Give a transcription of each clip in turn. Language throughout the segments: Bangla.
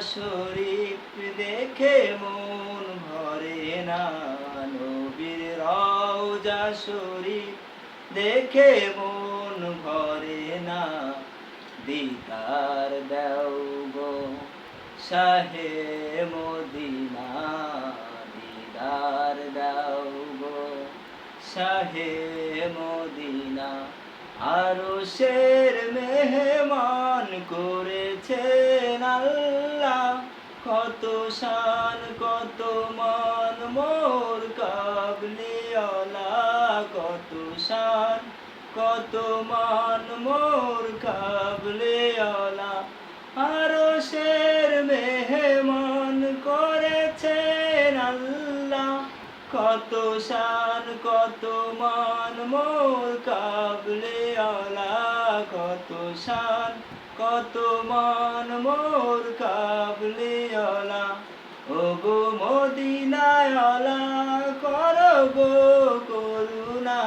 শরীফ দেখে মন ভরে না। নবীর রওজা শরীফ দেখে মন ভরে না। দিদার দাও গো শাহে মদিনা, দিদার দাও গো শাহে মদিনা। আরও শের মেহমান করেছেন আল্লাহ। কত শান, কত মান, মোর কাবলিওয়ালা, কত শান, কত মান, মোর কাবলিওয়ালা। আরও শের মেহমান করেছেন আল্লাহ, কত শান, কত মান, মোর কাবলে আলা কত শান, কত মান, মোর কাবলে আলা ও গো মদিনায় আলা কর গো করুণা।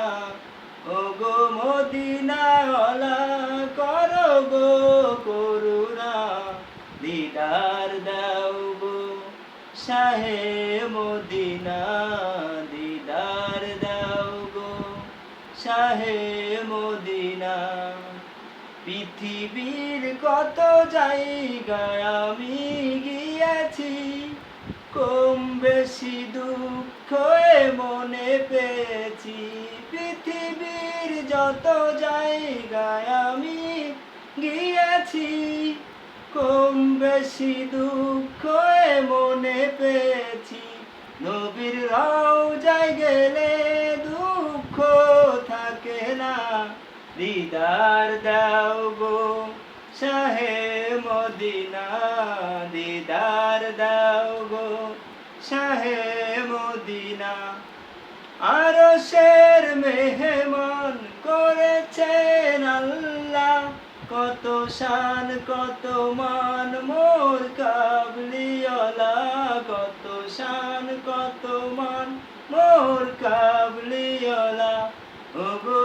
ও গো মদিনায় আলা কর গো করুণা। দিদার দাও গো শাহে মদিনা, দিদার দাও গো শাহে মদিনা। পৃথিবীর কত জায়গায় আমি গিয়েছি। কম বেশি দুঃখ মনে পেয়েছি। পৃথিবীর যত জায়গায় আমি গিয়েছি, কম বেশি দুঃখ মনে দিদার দাও গো শাহে মদিনা, দিদার দাও গো শাহে মদিনা। আর শের মেহমান করেছেন আল্লাহ, কত শান, কত মান, মোর কাবলিওয়ালা, কত শান, কত মান, মোর কাবলিওয়ালা। ও গো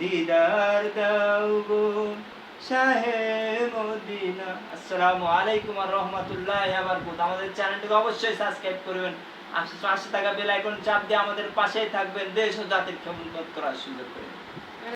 দিদার দাও গো শাহে মদিনা। আসসালামু আলাইকুম আর রহমতুল্লাহ আবার আমাদের চ্যানেলটিকে অবশ্যই সাবস্ক্রাইব করবেন। পাশে থাকা বেল আইকন চাপ দিয়ে আমাদের পাশেই থাকবেন। দেশ ও জাতির কেমন করার সুযোগ করে